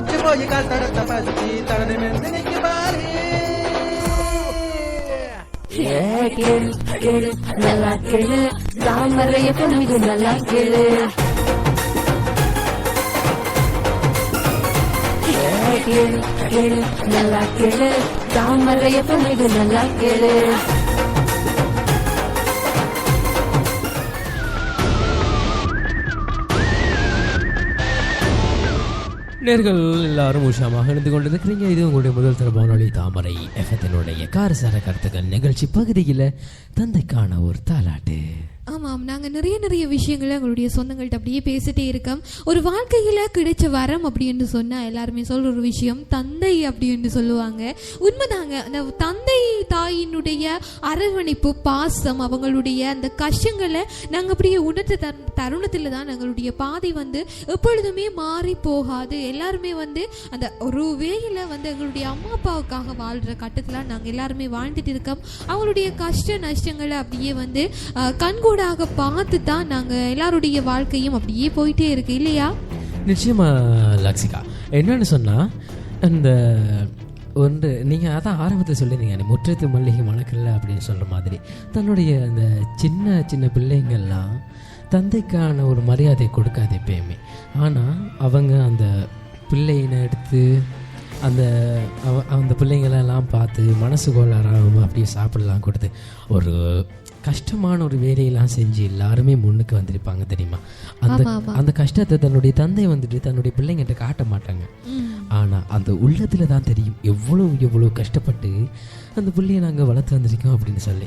போய் கால் தடத்தை பதிச்சு தடனை மெந்து பாரு ஏ கேளு கேளு நல்லா கேளு தாமரைய பொண்ணு நல்லா கேளு கேளு கேளு நல்லா கேளு தாமரைய பொண்ணு நல்லா கேளு நேர்கள் எல்லாரும் உஷாமாக இணைந்து கொண்டிருக்கிறீங்க. இது உங்களுடைய முதல் தர வானொலி தாமரை எஃபத்தினுடைய காரசார கருத்துக்கள் நிகழ்ச்சி பகுதியில் தந்தைக்கான ஒரு தாலாட்டு ஆமாம் நாங்கள் நிறைய நிறைய விஷயங்களை எங்களுடைய சொந்தங்கள்ட்ட அப்படியே பேசிட்டே இருக்கோம். ஒரு வாழ்க்கையில் கிடைச்ச வரம் அப்படின்னு சொன்னால் எல்லாருமே சொல்ற ஒரு விஷயம் தந்தை அப்படின்னு சொல்லுவாங்க. உண்மைதாங்க அந்த தந்தை தாயினுடைய அரவணைப்பு பாசம் அவங்களுடைய அந்த கஷ்டங்களை நாங்கள் அப்படியே உணர்த்த தரு தருணத்தில் தான் எங்களுடைய பாதை வந்து எப்பொழுதுமே மாறி போகாது. எல்லாருமே வந்து அந்த ஒரு வேயில் வந்து எங்களுடைய அம்மா அப்பாவுக்காக வாழ்கிற கட்டத்தில் நாங்கள் எல்லாருமே வாழ்ந்துட்டு இருக்கோம். அவங்களுடைய கஷ்ட நஷ்டங்களை அப்படியே வந்து கண்கூட கண்கூடாக பார்த்து தான் நாங்கள் எல்லாருடைய வாழ்க்கையும் அப்படியே போயிட்டே இருக்கு இல்லையா? நிச்சயமா லக்ஷிகா என்னன்னு சொன்னா அந்த ஒன்று நீங்கள் அதான் ஆரம்பத்தில் சொல்லியிருந்தீங்க முற்றத்து மல்லிகை மணக்கல்ல அப்படின்னு சொல்கிற மாதிரி. தன்னுடைய அந்த சின்ன சின்ன பிள்ளைங்கள்லாம் தந்தைக்கான ஒரு மரியாதை கொடுக்காது எப்பயுமே. ஆனால் அவங்க அந்த பிள்ளையினை எடுத்து அந்த அவ- அந்த பிள்ளைங்களெல்லாம் பார்த்து மனசு கோளாறாம அப்படியே சாப்பிடலாம் கொடுத்து ஒரு கஷ்டமான ஒரு வேலையெல்லாம் செஞ்சு எல்லாருமே முன்னுக்கு வந்திருப்பாங்க தெரியுமா? அந்த. அந்த கஷ்டத்தை தன்னுடைய தந்தை வந்துட்டு தன்னுடைய பிள்ளைங்கிட்ட காட்ட மாட்டாங்க. ஆனா அந்த உள்ளத்துல தான் தெரியும் எவ்வளவு எவ்வளவு கஷ்டப்பட்டு அந்த பிள்ளைய நாங்க வளர்த்து வந்திருக்கோம் அப்படின்னு சொல்லி.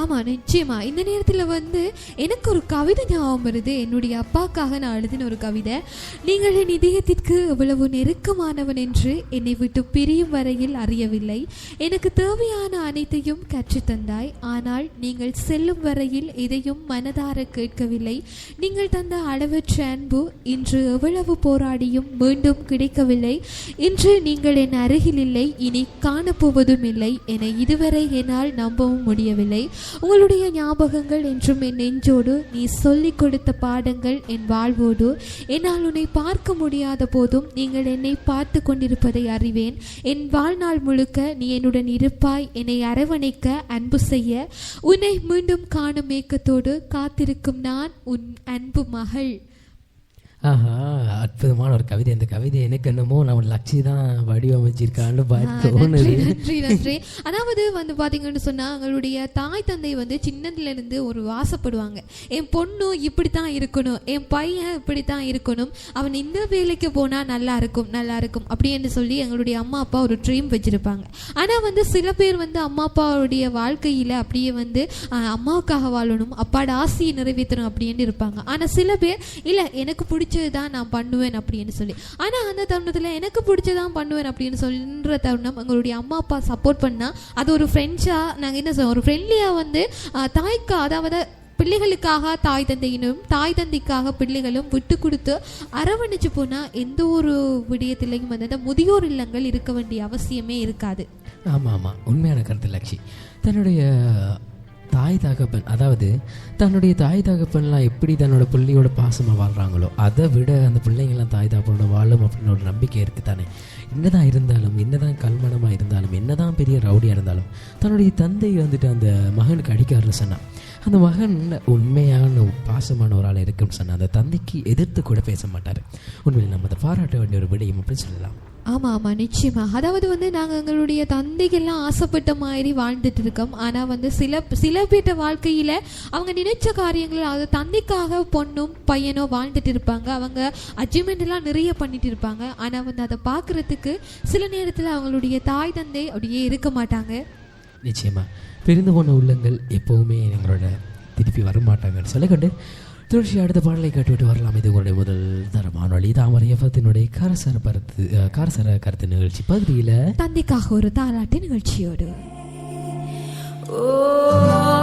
ஆமாம் நிச்சயமா. இந்த நேரத்தில் வந்து எனக்கு ஒரு கவிதை ஞாபகம் வருது. என்னுடைய அப்பாக்காக நான் எழுதின ஒரு கவிதை. நீங்கள் என் இதயத்திற்கு எவ்வளவு நெருக்கமானவன் என்று என்னை விட்டு பிரியும் வரையில் அறியவில்லை. எனக்கு தேவையான அனைத்தையும் கற்றுத்தந்தாய் ஆனால் நீங்கள் செல்லும் வரையில் எதையும் மனதார கேட்கவில்லை. நீங்கள் தந்த அளவற்ற அன்பு இன்று எவ்வளவு போராடியும் மீண்டும் கிடைக்கவில்லை. இன்று நீங்கள் என் அருகில் இல்லை. இனி காணப்போவதும் இல்லை. என இதுவரை என்னால் நம்பவும் முடியவில்லை. உங்களுடைய ஞாபகங்கள் என்றும் என் நெஞ்சோடு நீ சொல்லிக் கொடுத்த பாடங்கள் என் வாழ்வோடு என்னால் உன்னை பார்க்க முடியாத போதும் நீங்கள் என்னை பார்த்து கொண்டிருப்பதை அறிவேன். என் வாழ்நாள் முழுக்க நீ என்னுடன் இருப்பாய். என்னை அரவணைக்க அன்பு செய்ய. உன்னை மீண்டும் காணும் ஏக்கத்தோடு காத்திருக்கும் நான் உன் அன்பு மகள். ஆஹா அற்புதமான ஒரு கவிதை. இந்த கவிதை எனக்கு என்னமோ நம்ம லட்சி தான் வடிவமைச்சிருக்கான்னு தோணுது. அதாவது வந்து பாத்தீங்கன்னு சொன்னா எங்களுடைய தாய் தந்தை வந்து சின்னதுல இருந்து ஒரு ஆசைப்படுவாங்க என் பொண்ணு இப்படித்தான் இருக்கணும் என் பையன் இப்படித்தான் இருக்கணும் அவன் இந்த வேலைக்கு போனா நல்லா இருக்கும் நல்லா இருக்கும் அப்படின்னு சொல்லி எங்களுடைய அம்மா அப்பா ஒரு ட்ரீம் வச்சிருப்பாங்க. ஆனா வந்து சில பேர் வந்து அம்மா அப்பாவுடைய வாழ்க்கையில அப்படியே வந்து அம்மாவுக்காக வாழணும் அப்பாட ஆசையை நிறைவேற்றணும் அப்படின்னு இருப்பாங்க. ஆனா சில பேர் இல்ல எனக்கு பிடிச்சது தான் நான் பண்ணுவேன் அப்படின்னு சொல்லி. ஆனால் அந்த தருணத்தில் எனக்கு பிடிச்சதான் பண்ணுவேன் அப்படின்னு சொல்ற தருணம் எங்களுடைய அம்மா அப்பா சப்போர்ட் பண்ணால் அது ஒரு ஃப்ரெண்ட்ஸாக நாங்கள் என்ன சொல்லுவோம் ஒரு ஃப்ரெண்ட்லியாக வந்து தாய்க்கு அதாவது பிள்ளைகளுக்காக தாய் தந்தையினும் தாய் தந்தைக்காக பிள்ளைகளும் விட்டு கொடுத்து அரவணைச்சு போனால் எந்த ஒரு விடயத்திலையும் வந்து அந்த முதியோர் இல்லங்கள் இருக்க வேண்டிய அவசியமே இருக்காது. ஆமாம் ஆமாம் உண்மையான கருத்து லட்சி தன்னுடைய தாய் தகப்பன் அதாவது தன்னுடைய தாய் தகப்பன்லாம் எப்படி தன்னோட பிள்ளையோட பாசமாக வாழ்கிறாங்களோ அதை விட அந்த பிள்ளைங்கள்லாம் தாய் தகப்பனோட வாழும் அப்படின்னு ஒரு நம்பிக்கை இருக்குது தானே. என்னதான் இருந்தாலும் என்னதான் கல்மணமாக இருந்தாலும் என்னதான் பெரிய ரவுடியாக இருந்தாலும் தன்னுடைய தந்தை வந்துட்டு அந்த மகனுக்கு அடிக்காருன்னு சொன்னான். அந்த மகன் உண்மையான பாசமான ஒரு ஆள் இருக்குன்னு சொன்னால் அந்த தந்தைக்கு எதிர்த்து கூட பேச மாட்டார். உண்மையில் நம்ம அதை பாராட்ட வேண்டிய ஒரு விடயம் அப்படின்னு சொல்லலாம். ஆமா ஆமா நிச்சயமா. அதாவது வந்து நாங்க எங்களுடைய தந்தைகள்லாம் ஆசைப்பட்ட மாதிரி வாழ்ந்துட்டு இருக்கோம். ஆனா வந்து சில சில பேர்ட்ட வாழ்க்கையில அவங்க நினைச்ச காரியங்கள் அது தந்தைக்காக பொண்ணும் பையனோ வாழ்ந்துட்டு இருப்பாங்க. அவங்க அச்சீவ்மெண்ட் எல்லாம் நிறைய பண்ணிட்டு இருப்பாங்க. ஆனா வந்து அதை பார்க்குறதுக்கு சில நேரத்துல அவங்களுடைய தாய் தந்தை அப்படியே இருக்க மாட்டாங்க. நிச்சயமா. பிரிந்து போன உள்ளங்கள் எப்பவுமே எங்களோட திருப்பி வர மாட்டாங்கன்னு சொல்லிக்கொண்டு தொடர்ச்சி அடுத்த பாடலை கேட்டுவிட்டு வரலாம். இது உங்களுடைய முதல் தர வானொலி. தாமரை எஃபத்தினுடைய காரசார பருத்து காரசார கருத்து நிகழ்ச்சி. பகுதியில் தந்தைக்காக ஒரு தாலாட்டு நிகழ்ச்சியோடு. ஆ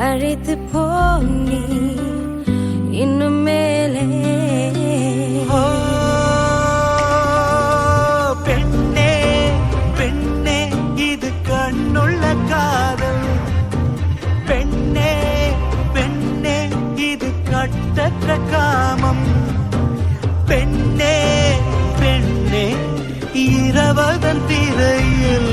அழைத்து போனி இன்னும் மேலே. பெண்ணே பெண்ணே இது கண்ணுள்ள காதல். பெண்ணே பெண்ணே இது கட்டற்ற காமம். பெண்ணே பெண்ணே இரவதன் திரையில்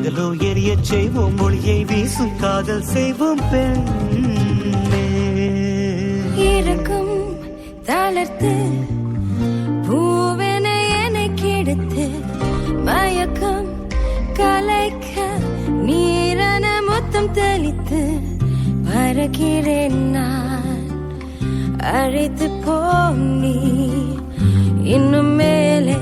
செய்வோம் மொழியை வீசும் காதல் செய்வோம் பெண்ணே. இருக்கும் தளர்த்து பூவென எனக்கு எடுத்து மயக்கம் கலைக்க நீரன மொத்தம் தெளித்து பறக்கிறேன் நான் அழைத்து போம் நீ இன்னும் மேலே.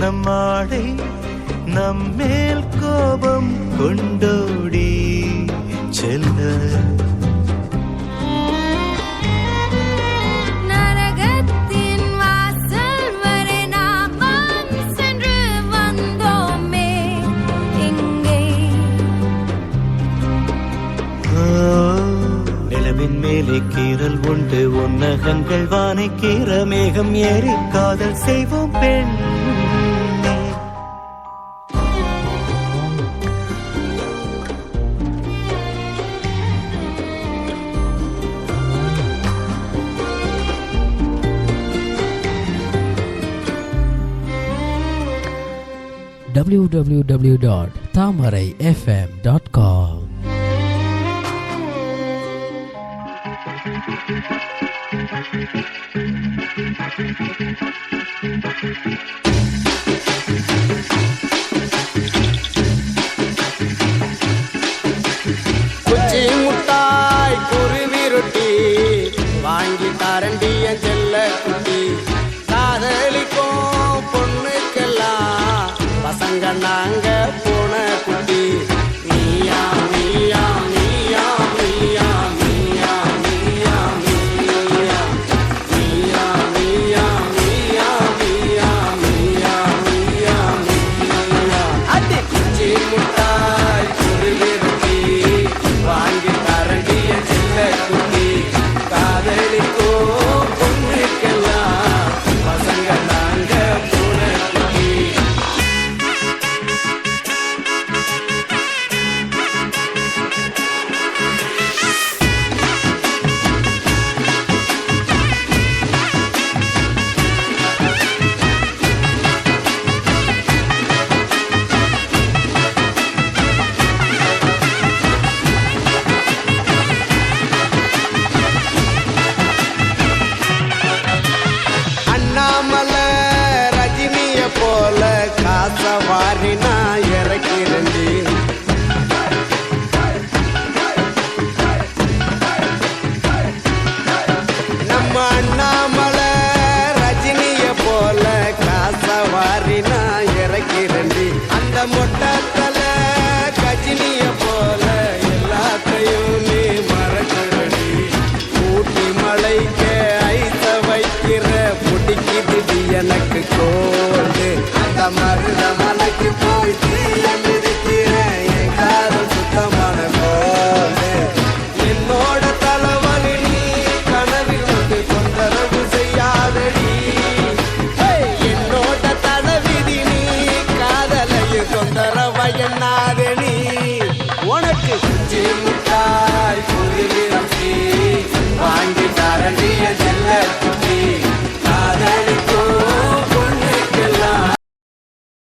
நம்மாடை நம்மேல் கோபம் கொண்டோடி செல்ல. மேலே கீரல் உண்டு உன்னகங்கள் வானை கீர மேகம் ஏறி காதல் செய்வோம் பெண். www.thamarayfm.com